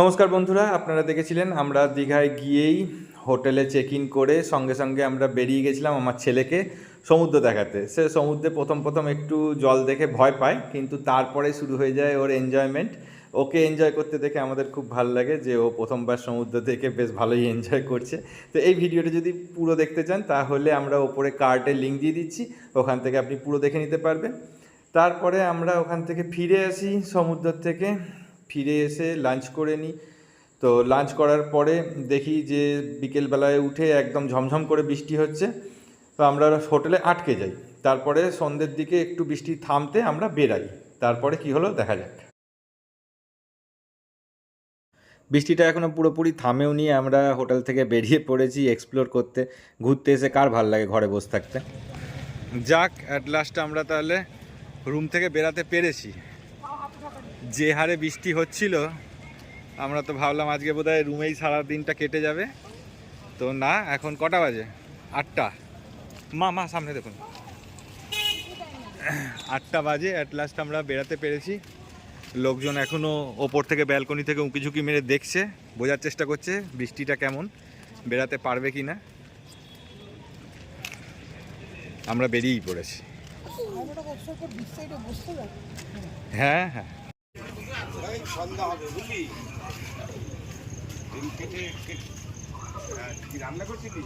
নমস্কার বন্ধুরা, আপনারা দেখেছিলেন আমরা দীঘায় গিয়েই হোটেলে চেক ইন করে সঙ্গে সঙ্গে আমরা বেরিয়ে গেছিলাম আমার ছেলেকে সমুদ্র দেখাতে। সে সমুদ্রে প্রথম প্রথম একটু জল দেখে ভয় পায়, কিন্তু তারপরে শুরু হয়ে যায় ওর এনজয়মেন্ট ওকে এনজয় করতে দেখে আমাদের খুব ভালো লাগে যে ও প্রথমবার সমুদ্র থেকে বেশ ভালোই এনজয় করছে। তো এই ভিডিওটা যদি পুরো দেখতে চান, তাহলে আমরা ওপরে কার্টের লিঙ্ক দিয়ে দিচ্ছি, ওখান থেকে আপনি পুরো দেখে নিতে পারবেন। তারপরে আমরা ওখান থেকে ফিরে আসি সমুদ্র থেকে। ফিরে এসে লাঞ্চ করে নিই। তো লাঞ্চ করার পরে দেখি যে বিকেলবেলায় উঠে একদম ঝমঝম করে বৃষ্টি হচ্ছে। তো আমরা হোটেলে আটকে যাই। তারপরে সন্ধ্যের দিকে একটু বৃষ্টি থামতে আমরা বেরাই। তারপরে কি হলো দেখা যাক। বৃষ্টিটা এখনও পুরোপুরি থামেও নিয়ে আমরা হোটেল থেকে বেরিয়ে পড়েছি এক্সপ্লোর করতে। ঘুরতে এসে কার ভালো লাগে ঘরে বসে থাকতে? যাক অ্যাট লাস্ট আমরা তাহলে রুম থেকে বেরাতে পেরেছি। যে হারে বৃষ্টি হচ্ছিল আমরা তো ভাবলাম আজকে বোধহয় রুমেই সারা দিনটা কেটে যাবে। তো না এখন কটা বাজে? আটটা। মা মা সামনে দেখুন। আটটা বাজে অ্যাট লাস্ট আমরা বেরাতে পেরেছি। লোকজন এখনও ওপর থেকে ব্যালকনি থেকে উঁকি ঝুঁকি মেরে দেখছে বোঝার চেষ্টা করছে বৃষ্টিটা কেমন বেরাতে পারবে কি না আমরা বেরিয়েই পড়েছি। হ্যাঁ হ্যাঁ। সন্ধ্যা হবে বুঝলি? ডিম কেটে কি রান্না করছিলি?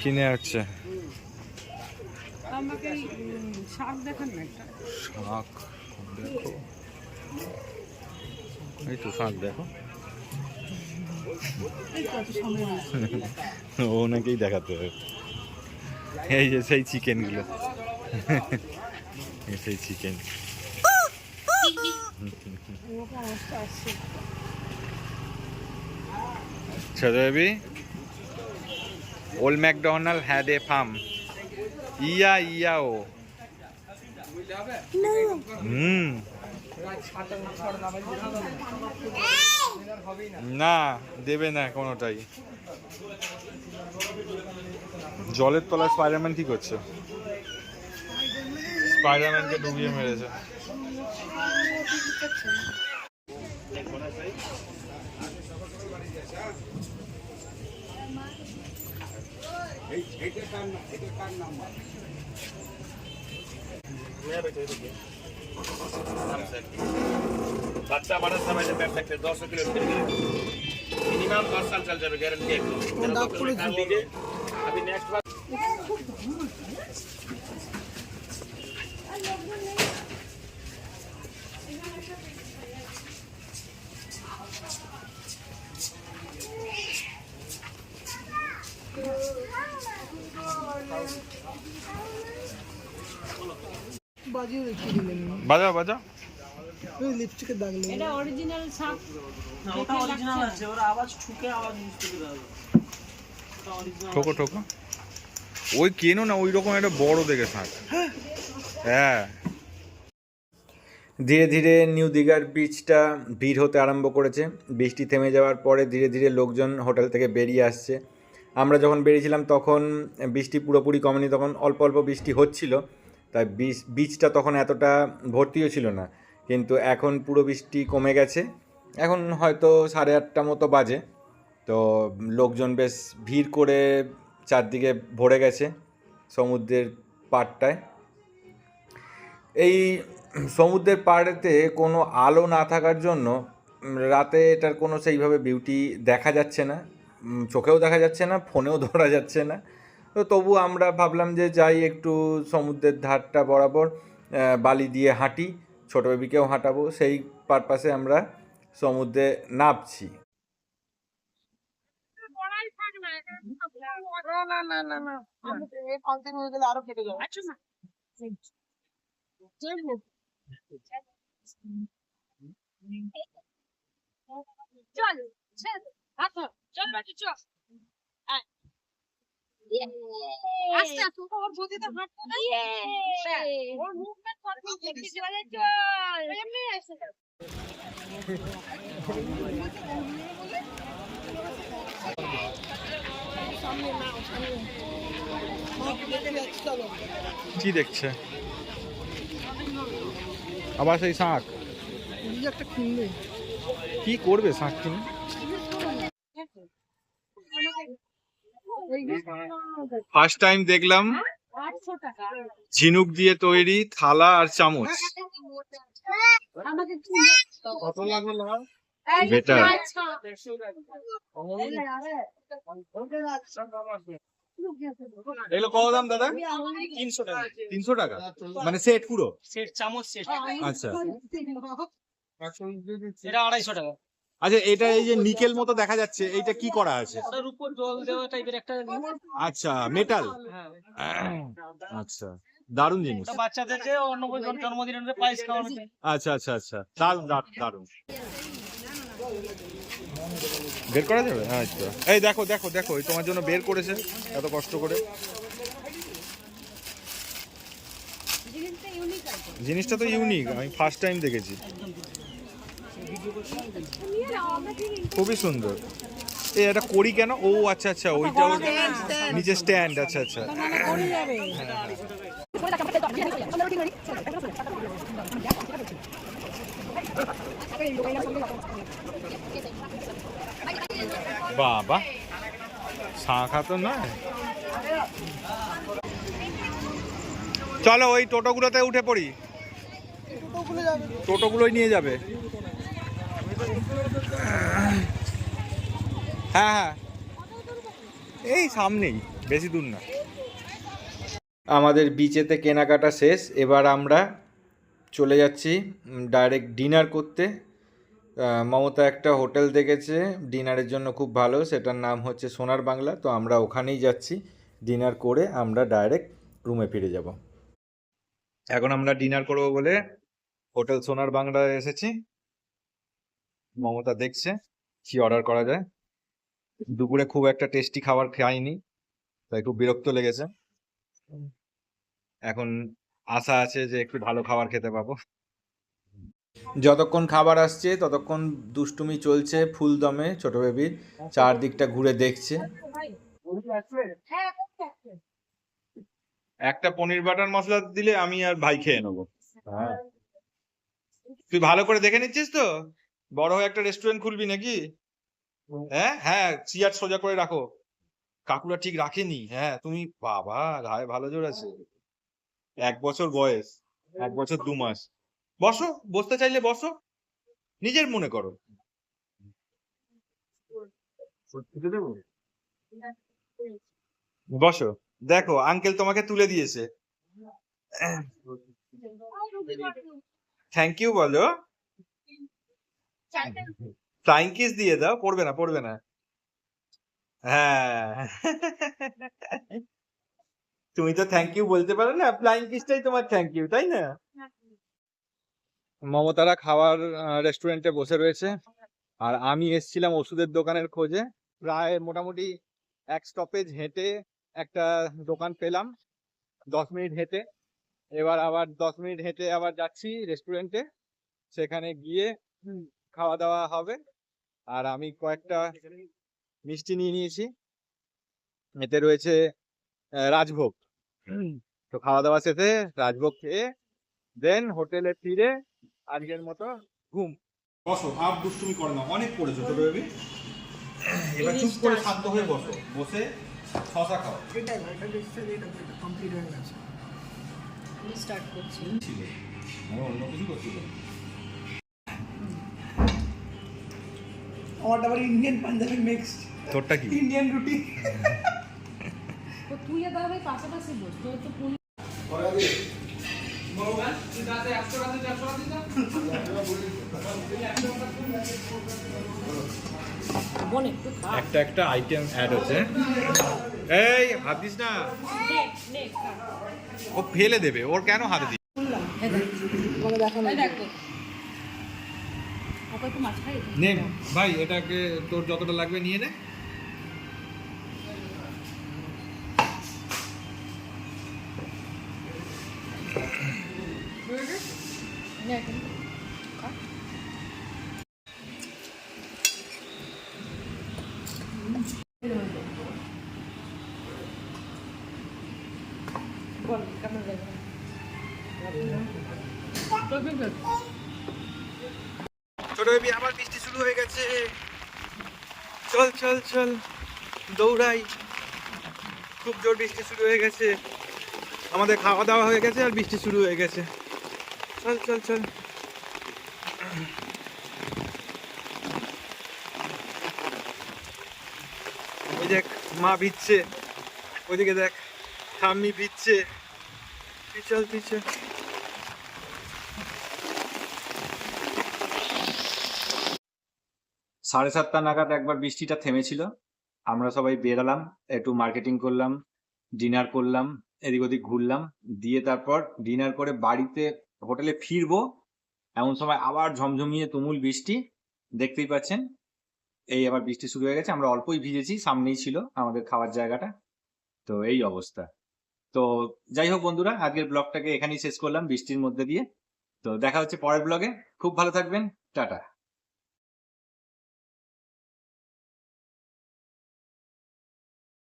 কিনে আমাকে এই, শাক দেখান না একটা। শাক দেখো। এই তো শাক দেখো। এই কত সময় আছে। ও ওনাকেই দেখাতে হবে। এই যে সেই চিকেনগুলো। এই সেই chicken. Baby old McDonald had a farm ইয়া ইয়া ও। হুম। না দেবে না কোনোটাই। জলের তলায় স্পাইডারম্যান কি করছে? স্পাইডারম্যানকে ডুবিয়ে মেরেছে এই এটা কার না এটা কার নাম্বার বাচ্চা বাড়ার সময় যে ব্যাগ থাকতে দশ কিলো মিনিমাম পাঁচ সাল চল যাবে গ্যারান্টি বাজিয়ে রেখে দিলেন বাজাও বাজাও ওই লিপস্টিকের দাগ লেগে এটা অরিজিনাল শাক ওটা অরিজিনাল আছে। ওর আওয়াজ ঠুকে আওয়াজ বুঝতে পেরে। হবে ঠোকো ঠোকো। ওই কেনো না ওই রকম একটা বড় দেখে শাক হ্যাঁ। ধীরে ধীরে নিউ দিঘার বিচটা ভিড় হতে আরম্ভ করেছে। বৃষ্টি থেমে যাওয়ার পরে ধীরে ধীরে লোকজন হোটেল থেকে বেরিয়ে আসছে। আমরা যখন বেরিয়েছিলাম তখন বৃষ্টি পুরোপুরি কমেনি তখন অল্প অল্প বৃষ্টি হচ্ছিল। তাই বিচ বিচটা তখন এতটা ভর্তিও ছিল না। কিন্তু এখন পুরো বৃষ্টি কমে গেছে। এখন হয়তো সাড়ে আটটা মতো বাজে। তো লোকজন বেশ ভিড় করে চারদিকে ভরে গেছে সমুদ্রের পাড়টায়। এই সমুদ্রের পাড়েতে কোনো আলো না থাকার জন্য রাতে এটার কোনো সেইভাবে বিউটি দেখা যাচ্ছে না। চোখেও দেখা যাচ্ছে না, ফোনেও ধরা যাচ্ছে না। তো তবু আমরা ভাবলাম যে যাই একটু সমুদ্রের ধারটা বরাবর বালি দিয়ে হাঁটি ছোটো বেবিকেও হাঁটাবো সেই পারপাসে আমরা সমুদ্রে নামছি না না না আস্তে আস্তে ওর গতিতে হাঁটতে না ওর মুভমেন্ট কন্ট্রোল করতে চলে চল এমনি আসে কি দেখছে? আবার সেই শাঁখ একটা কিনবে। কি করবে শাঁখটি ফার্স্ট টাইম দেখলাম। ঝিনুক দিয়ে তৈরি থালা আর চামচ। আমাকে কত লাগবে লাল এগুলো কত দাম দাদা? তিনশো টাকা। তিনশো টাকা? মানে সেট পুরো? সেট চামচ সেট আচ্ছা। এটা আড়াইশো টাকা। আচ্ছা এটা এই যে নিকেল মতো দেখা যাচ্ছে এইটা কি করা আছে? ওটার উপর জল দেওয়া টাইপের একটা আচ্ছা মেটাল হ্যাঁ। আচ্ছা দারুণ জিনিস। বাচ্চাদের যে অন্য কোনো জন- জন্মদিনের প্রাইস খাওয়ানো আচ্ছা আচ্ছা আচ্ছা দারুণ দারুণ দারুণ। বের করা যাবে? আচ্ছা এই দেখো দেখো দেখো এই তোমার জন্য বের করেছে এত কষ্ট করে। জিনিসটা জিনিসটা তো ইউনিক আমি ফার্স্ট টাইম দেখেছি নিয়ে নাও আমরা ঠিক খুবই সুন্দর। এই এটা করি কেন? ও আচ্ছা আচ্ছা ওইটা নিচে স্ট্যান্ড আচ্ছা আচ্ছা। বাবা, শাঁখা তো নয়। চলো, ওই টোটোগুলোতে উঠে পড়ি। টোটোগুলোই নিয়ে যাবে। হ্যাঁ হ্যাঁ। এই সামনেই, বেশি দূর না। আমাদের বিচেতে কেনাকাটা শেষ। এবার আমরা চলে যাচ্ছি ডাইরেক্ট ডিনার করতে। মমতা একটা হোটেল দেখেছে। ডিনারের জন্য খুব ভালো। সেটার নাম হচ্ছে সোনার বাংলা। তো আমরা ওখানেই যাচ্ছি। ডিনার করে আমরা ডাইরেক্ট রুমে ফিরে যাব। এখন আমরা ডিনার করব বলে হোটেল সোনার বাংলায় এসেছি। মমতা দেখছে কি অর্ডার করা যায়। দুপুরে খুব একটা টেস্টি খাবার খাইনি তাই খুব বিরক্ত লেগেছে। এখন আশা আছে যে একটু ভালো খাবার খেতে পাবো। যতক্ষণ খাবার আসছে ততক্ষণ দুষ্টুমি চলছে ফুল দমে ছোট বেবির চারদিকটা ঘুরে দেখছে। একটা পনির বাটার মশলা দিলে আমি আর ভাই খেয়ে নেব। হ্যাঁ। তুই ভালো করে দেখে নিচ্ছিস তো? বড় হয়ে একটা রেস্টুরেন্ট খুলবি নাকি? হ্যাঁ হ্যাঁ চেয়ার সোজা করে রাখো। কাকুরা ঠিক রাখেনি। হ্যাঁ তুমি বাবা গায়ে ভালো জোর আছে। এক বছর বয়স এক বছর দু মাস। বসো বসতে চাইলে বসো। নিজের মনে করো। বসো। দেখো আঙ্কেল তোমাকে তুলে দিয়েছে। থ্যাংক ইউ বলো। ফ্লাইং কিস দিয়ে দাও পড়বে না পড়বে না। হ্যাঁ। তুমি তো থ্যাংক ইউ বলতে পারো না ফ্লাইং কিসটাই তোমার থ্যাংক ইউ তাই না? মমতারা খাওয়ার রেস্টুরেন্টে বসে রয়েছে। আর আমি এসেছিলাম ওষুধের দোকানের খোঁজে। প্রায় মোটামুটি এক স্টপেজ হেঁটে একটা দোকান পেলাম দশ মিনিট হেঁটে। এবার আবার দশ মিনিট হেঁটে আবার যাচ্ছি রেস্টুরেন্টে সেখানে গিয়ে খাওয়া দাওয়া হবে। আর আমি কয়েকটা মিষ্টি নিয়ে নিয়েছি। এতে রয়েছে রাজভোগ। তো খাওয়া দাওয়া শেষে রাজভোগ খেয়ে দেন হোটেলে ফিরে আজকের মতো ঘুম। বসো আর দুষ্টুমি করে না অনেক পড়েছো ছোট বেবি। এবার চুপ করে শান্ত হয়ে বসো বসে শশা খাও। স্টার্ট করছি। ছিল। আমি অন্য কিছু করছিল আমারটা আবার ইন্ডিয়ান পাঞ্জাবি মিক্সড তোরটা কি? ইন্ডিয়ান রুটি তো তুই আর দাদা ভাই পাশাপাশি বস তোর তো বোন একটু একটা আইটেম অ্যাড হচ্ছে। এই হাত দিস না। ও ফেলে দেবে ওর কেন হাতে দিস? দেখো। ওকে একটু মাছ খাই নে ভাই এটাকে তোর যতটা লাগবে নিয়ে নে নে এখন খা বল কেমন লাগে ছোট ছোট বেবি আবার বৃষ্টি শুরু হয়ে গেছে চল, দৌড়াই। খুব জোর বৃষ্টি শুরু হয়ে গেছে। আমাদের খাওয়া দাওয়া হয়ে গেছে আর বৃষ্টি শুরু হয়ে গেছে। চল চল চল। ওই দেখ, মা ভিজছে। ওইদিকে দেখ, ঠাম্মি ভিজছে। তুই চল তুই চল। সাড়ে সাতটা নাগাদ একবার বৃষ্টিটা থেমেছিল। আমরা সবাই বেরালাম, একটু মার্কেটিং করলাম ডিনার করলাম, এদিক ওদিক ঘুরলাম। দিয়ে তারপর ডিনার করে বাড়িতে হোটেলে ফিরবো, এমন সময় আবার ঝমঝমিয়ে তুমুল বৃষ্টি, দেখতেই পাচ্ছেন, এই আবার বৃষ্টি শুরু হয়ে গেছে, আমরা অল্পই ভিজেছি, সামনেই ছিল আমাদের খাওয়ার জায়গাটা। তো এই অবস্থা। তো যাই হোক বন্ধুরা, আজকের ব্লগটাকে এখানেই শেষ করলাম বৃষ্টির মধ্যে দিয়ে। তো দেখা হচ্ছে পরের ব্লগে খুব ভালো থাকবেন, টাটা।